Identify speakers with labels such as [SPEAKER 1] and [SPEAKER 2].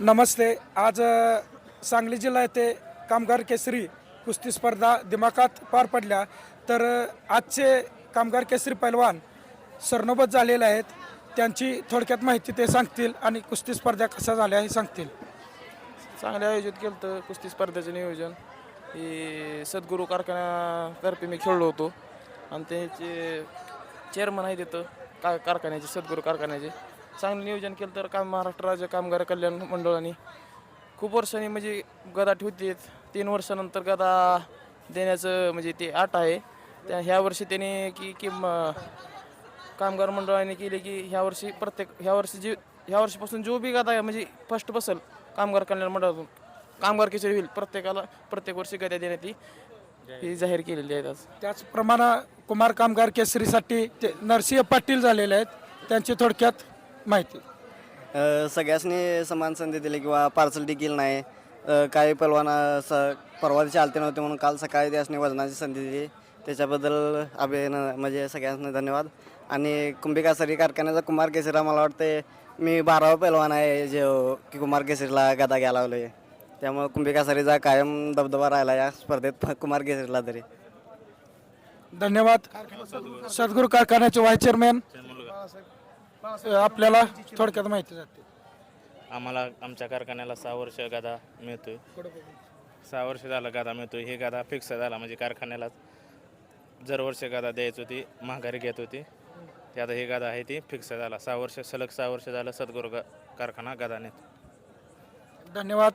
[SPEAKER 1] नमस्ते. आज सांगली जिल्हा येथे कामगार केसरी कुस्ती स्पर्धा दिमाखात पार पडल्या. तर आजचे कामगार केसरी पैलवान सरनोबत झालेले आहेत. त्यांची थोडक्यात माहिती ते सांगतील आणि कुस्ती स्पर्धा कशा झाल्या हे सांगतील.
[SPEAKER 2] चांगले आयोजित केलं होतं कुस्ती स्पर्धेचं नियोजन. हे सद्गुरू कारखान्यातर्फे मी खेळलो होतो. आणि त्याचे चेअरमन आहे तिथं का कारखान्याचे सद्गुरू कारखान्याचे. चांगलं नियोजन केलं तर काम महाराष्ट्र राज्य कामगार कल्याण मंडळाने. खूप वर्षांनी म्हणजे गदा ठेवते तीन वर्षानंतर गदा देण्याचं म्हणजे ते आट आहे. त्या ह्या वर्षी त्याने की की कामगार मंडळाने केले की ह्या वर्षी प्रत्येक ह्या वर्षी जी ह्या वर्षीपासून जो बी गदा आहे म्हणजे फर्स्ट बसल कामगार कल्याण मंडळातून. कामगार केसरी होईल. प्रत्येकाला प्रत्येक वर्षी गद्या देण्यात ती ही जाहीर केलेली आहेत आज.
[SPEAKER 1] त्याचप्रमाणे कुमार कामगार केसरीसाठी ते नरसिंह पाटील झालेले आहेत. त्यांची थोडक्यात माहिती?
[SPEAKER 3] अ, सगळ्यासनी समान संधी दिली किंवा पार्सल देखील नाही. अ, काही पलवाना स परवा दिवशी आलते नव्हते म्हणून काल सकाळी त्यासनी वजनाची संधी दिली. त्याच्याबद्दल अभिन म्हणजे सगळ्यांना धन्यवाद. आणि कुंभिकासरी कारखान्याचा कुमार केसरीला मला वाटते मी बारावा पैलवान आहे जे की कुमार केसरीला गदा घ्यायला आहे त्यामुळे कुंभिकासरीचा कायम दबदबा राहिला या स्पर्धेत कुमार केसरीला तरी.
[SPEAKER 1] धन्यवाद. सद्गुरू कारखान्याचे व्हाईस चेअरमॅन. आपल्याला थोडक्यात माहिती जाते.
[SPEAKER 4] आम्हाला आमच्या कारखान्याला सहा वर्ष गादा मिळतोय. सहा वर्ष झालं गादा मिळतोय. हे गादा फिक्स झाला. म्हणजे कारखान्याला जर वर्ष गादा द्यायची होती महागारी घेत होती. ते आता हे गादा आहे ती फिक्स झाला. सहा वर्ष सलग सहा वर्ष झालं सद्गुरू गा कारखाना गादा नेतो
[SPEAKER 1] धन्यवाद.